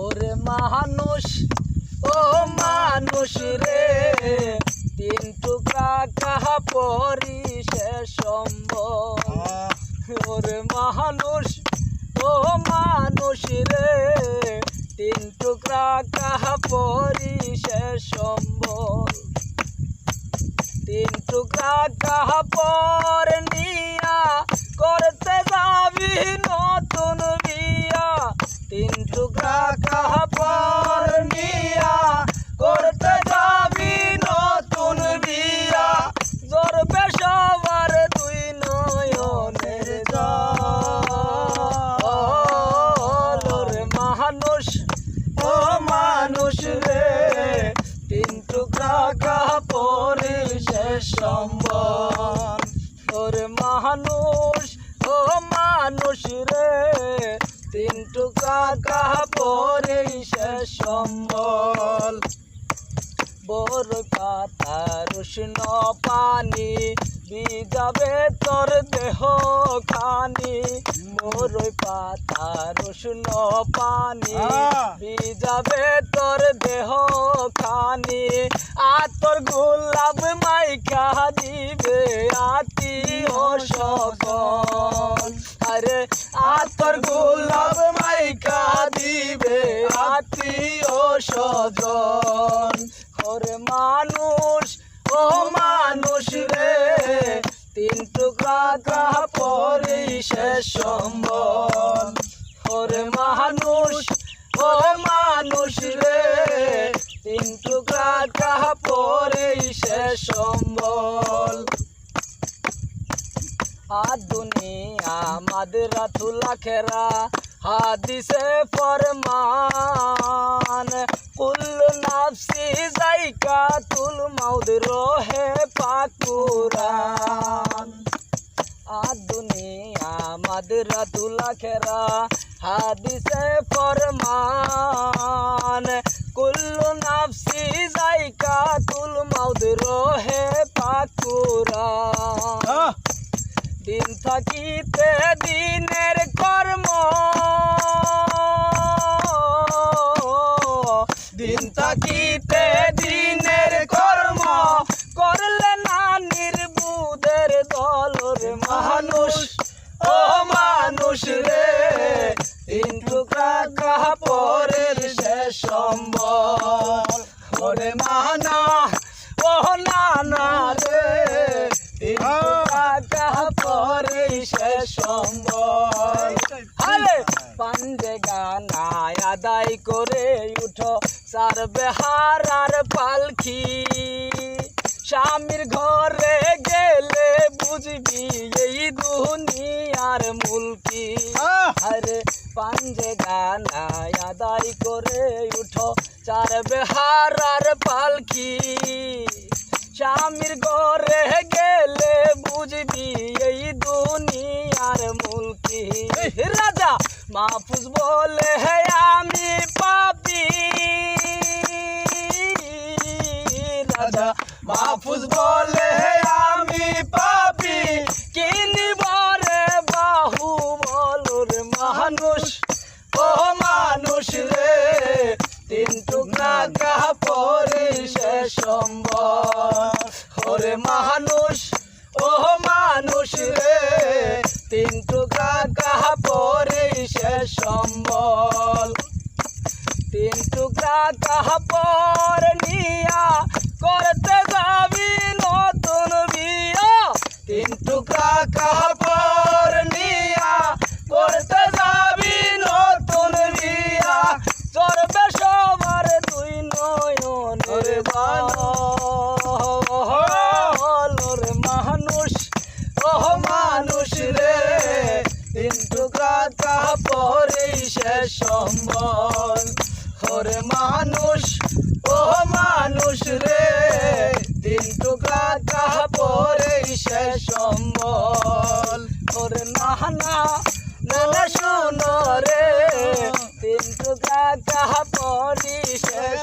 ওরে মানুষ, ও মানুষ রে, তিন টুকরা কাহা পরি শেষ ওরে মানুষ, ও মানুষ রে, তিন টুকরা কাহা পরি শেষ তিন টুকরা কাহা পর মানুষ, ও মানুষ রে, তিন টুকরা কাপড়ের শেষ সম্বল ওরে মানুষ, ও মানুষ রে, তিন টুকরা কাপড়ের শেষ সম্বল। বড় পাতা রুষ্ণ পানি বিজাবে তোর দেহ খানি মোর পাতা রুষ্ণ পানি! বিজাবে তোর দেহ খানি আতর গোলাপ মাইকা দিবে আতি ও সকল। আরে আতর গোলাপ মাইকা দিবে আতি ও সজন ওরে মানুষ ও মানুষ রে, তিন টুকরা কাপড়ে শেষ সম্বল। ওরে মানুষ, ও মানুষ রে, তিন টুকরা কাপড়ে শেষ সম্বল। আদুনিয়া মাদরা তুলা খেরা হাদিসে ফরমান, কুল নাফসি জাইকা তুল মাউদ, রহে পাকুরান আদুনিয়া মাদরা তুলা খেরা হাদিসে ফরমান কুল্লু নাফসি জাইকা তুল মাউদ, রহে পাকুরান দিন থাকিতে দিনের কর্ম। দিন থাকিতে দিনের কর্ম। করলে না নির্বুদের দলর মানুষ। ও মানুষ রে, তিন টুকরা কাপড়ের শেষ সম্বল। ওরে মানা সম্বল। আরে পাঞ্জে গানায় আদায় করে উঠো। সার বেহার আর পালকি। স্বামীর ঘরে গেলে বুঝবি এই দুনিয়ার মুলকি আরে পাঞ্জে গানায় আদায় করে উঠো। চার বেহার আর পালকি। স্বামীর মাহফুজ বলে আমি পাপি। রাজা মাহফুজ বলে আমি পাপি। কিনিব রে বাহু বলর মানুষ? ও মানুষ রে, তিন টুকরা শেষ সম্বল ওরে মানুষ, ও মানুষ রে, তিন টুকরা কাপড়ে শেষ সম্বল। তিন টুকরা কাপড় নিয়া করতে যাবি নতুন বিয়া। তিন টুকরা কাপড় নিয়া করতে যাবি নতুন বিয়া। চড়বে সবার দুই নয়নের বানর। মানুষ শেষ সম্বল? ওরে মানুষ, ও মানুষ রে, তিন টুকরা কাপড়ে শেষ সম্বল। ওরে নাহানা নানা শুনো রে, তিন টুকরা কাপড়ি শেষ